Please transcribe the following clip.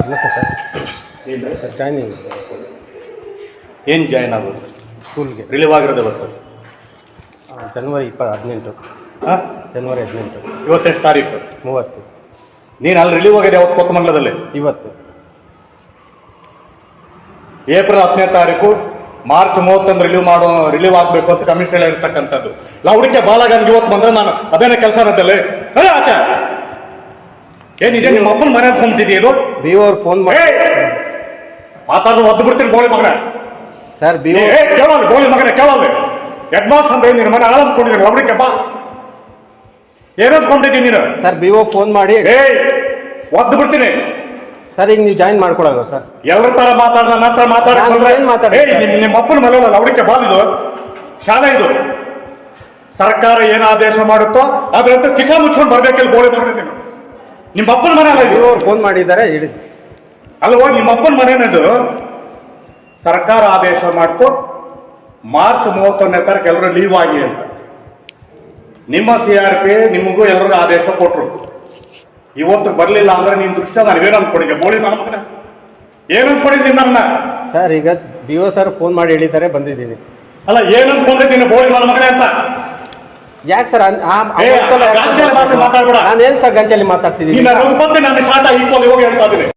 ನಮಸ್ತೆ ಸರ್. ಏನು sir joining ಏನು ಜಾಯ್ನ್ ಆಗೋದು? ಸ್ಕೂಲ್ಗೆ. ರಿಲೀವ್ ಆಗಿರೋದು ಇವತ್ತು? ಜನವರಿ ಇಪ್ಪ ಹದಿನೆಂಟು. ಹಾಂ? ಜನವರಿ ಹದಿನೆಂಟು. ಇವತ್ತೆಷ್ಟು ತಾರೀಕು? ಮೂವತ್ತು. ನೀನು ಅಲ್ಲಿ ರಿಲೀವ್ ಆಗಿದೆ ಯಾವತ್ತು ಕೊತ್ತಮಂಗಲದಲ್ಲಿ ಇವತ್ತು. ಏಪ್ರಿಲ್ ಹತ್ತನೇ ತಾರೀಕು ಮಾರ್ಚ್ ಮೂವತ್ತೊಂದು ರಿಲೀವ್ ಮಾಡೋ ರಿಲೀವ್ ಆಗಬೇಕು ಅಂತ ಕಮಿಷನರ್ ಇರ್ತಕ್ಕಂಥದ್ದು. ಲೌಡಿಕೆ ಬಾಲಾಗಂಗೆ ಇವತ್ತು ಬಂದರೆ ನಾನು ಅದೇನೇ ಕೆಲಸ ಇರುತ್ತಲ್ಲ ಅದೇ ಆಚೆ ಏನಿದೆ ನಿಮ್ಮ ಅಪ್ಪನ ಮನೆ ಹೊಂದಿದೆ ಇದು? ಬಿ ಅವ್ರು ಫೋನ್ ಮಾಡಿ ಮಾತಾಡೋದು ಒದ್ದು ಬಿಡ್ತೀನಿ ಗೋಳಿ ಮಗನ. ಸರ್ ಬಿ ಏ ಕೇಳಲ್ಲ ಗೋಳಿ ಮಗನ ಕೇಳಲ್ಲ ಹೆಡ್ ಮಾಸ್ಟರ್ ಅಂದ್ರೆ ನಿನ್ನ ಮನೆ ಆಳಂದ್ಕೊಂಡಿದ್ದೀನಿ ಲೌಡಿಕೆ ಬಾ. ಏನಂದ್ಕೊಂಡಿದ್ದೀನಿ ನೀನು? ಸರ್ ಬಿ ಓ ಫೋನ್ ಮಾಡಿ ಏ ಒದ್ದು ಬಿಡ್ತೀನಿ. ಸರ್ ಈಗ ನೀವು ಜಾಯಿನ್ ಮಾಡ್ಕೊಳಲ್ವ ಸರ್ ಎಲ್ಲರ ತರ ಮಾತಾಡ ನಂತರ ಹತ್ರ ಮಾತಾಡ ನಿಮ್ಮ ಅಪ್ಪನ ಮನೆ ಅಲ್ಲ ಬಾ ಇದು. ಶಾಲೆ ಇದು. ಸರ್ಕಾರ ಏನು ಆದೇಶ ಮಾಡುತ್ತೋ ಅದ್ರಂತೆ ತಿಕ್ಕ ಮುಚ್ಕೊಂಡು ಬರ್ಬೇಕಿಲ್ಲ ಗೋಳಿ ಬರ್ಬೇಕು ನಿಮ್ಮ ಅಪ್ಪನ ಮನೆ ಅಲ್ಲ ಇದು? ಫೋನ್ ಮಾಡಿದ್ದಾರೆ ಹೇಳಿ ಅಲ್ವಾ ನಿಮ್ಮ ಅಪ್ಪನ ಮನೆನದು ಸರ್ಕಾರ ಆದೇಶ ಮಾಡ್ತು ಮಾರ್ಚ್ ಮೂವತ್ತೊಂದನೇ ತಾರೀಕು ಎಲ್ಲರೂ ಲೀವ್ ಆಗಿ ಅಂತ. ನಿಮ್ಮ ಸಿ ಆರ್ ಪಿ ನಿಮಗೂ ಎಲ್ಲರಿಗೂ ಆದೇಶ ಕೊಟ್ಟರು ಇವತ್ತು ಬರಲಿಲ್ಲ ಅಂದ್ರೆ ನಿನ್ನ ದೃಶ್ಯ ನಾನು ಏನು ಅನ್ಕೊಂಡಿದ್ದೆ ಬೋಳಿ ನನ್ನ ಏನು ಏನ್ ಅನ್ಕೊಂಡಿದ್ದೀನಿ ನನ್ನ? ಸರ್ ಈಗ ಡಿ ಓ ಸರ್ ಫೋನ್ ಮಾಡಿ ಹೇಳಿದ್ದಾರೆ ಬಂದಿದ್ದೀನಿ. ಅಲ್ಲ ಏನು ಅನ್ಕೊಂಡಿದ್ದೀನಿ ಬೋಳಿ ನನ್ನ ಮಗನೇ ಅಂತ. ಯಾಕೆ ಸರ್? ನಾನೇನ್ ಸರ್ ಗಂಚಲ್ಲಿ ಮಾತಾಡ್ತಿದ್ದೀನಿ?